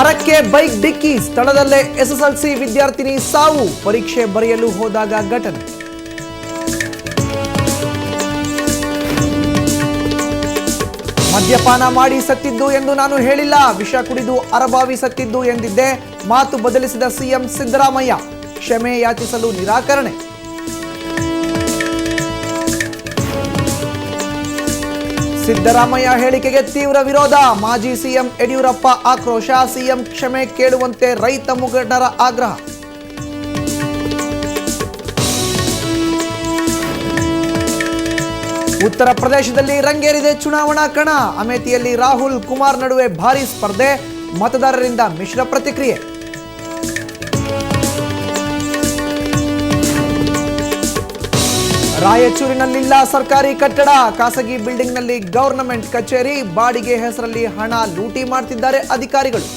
ಮರಕ್ಕೆ ಬೈಕ್ ಡಿಕ್ಕಿ ಸ್ಥಳದಲ್ಲೇ ಎಸ್ಎಸ್ಎಲ್ಸಿ ವಿದ್ಯಾರ್ಥಿನಿ ಸಾವು ಪರೀಕ್ಷೆ ಬರೆಯಲು ಹೋದಾಗ ಘಟನೆ. ಮದ್ಯಪಾನ ಮಾಡಿ ಸತ್ತಿದ್ದು ಎಂದು ನಾನು ಹೇಳಿಲ್ಲ. ವಿಷ ಕುಡಿದು ಅರಬಾವಿ ಸತ್ತಿದ್ದು ಎಂದಿದ್ದೆ. ಮಾತು ಬದಲಿಸಿದ ಸಿಎಂ ಸಿದ್ದರಾಮಯ್ಯ. ಕ್ಷಮೆ ಯಾಚಿಸಲು ನಿರಾಕರಣೆ. ಸಿದ್ದರಾಮಯ್ಯ ಹೇಳಿಕೆಗೆ ತೀವ್ರ ವಿರೋಧ. ಮಾಜಿ ಸಿಎಂ ಯಡಿಯೂರಪ್ಪ ಆಕ್ರೋಶ. ಸಿಎಂ ಕ್ಷಮೆ ಕೇಳುವಂತೆ ರೈತ ಮುಖಂಡರ ಆಗ್ರಹ. ಉತ್ತರ ಪ್ರದೇಶದಲ್ಲಿ ರಂಗೇರಿದೆ ಚುನಾವಣಾ ಕಣ. ಅಮೇಥಿಯಲ್ಲಿ ರಾಹುಲ್ ಕುಮಾರ್ ನಡುವೆ ಭಾರೀ ಸ್ಪರ್ಧೆ. ಮತದಾರರಿಂದ ಮಿಶ್ರ ಪ್ರತಿಕ್ರಿಯೆ. ರಾಯಚೂರಿನಲ್ಲಿಲ್ಲ ಸರ್ಕಾರಿ ಕಟ್ಟಡ. ಖಾಸಗಿ ಬಿಲ್ಡಿಂಗ್ನಲ್ಲಿ ಗವರ್ನಮೆಂಟ್ ಕಚೇರಿ ಬಾಡಿಗೆ ಹೆಸರಲ್ಲಿ ಹಣ ಲೂಟಿ ಮಾಡ್ತಿದ್ದಾರೆ ಅಧಿಕಾರಿಗಳು.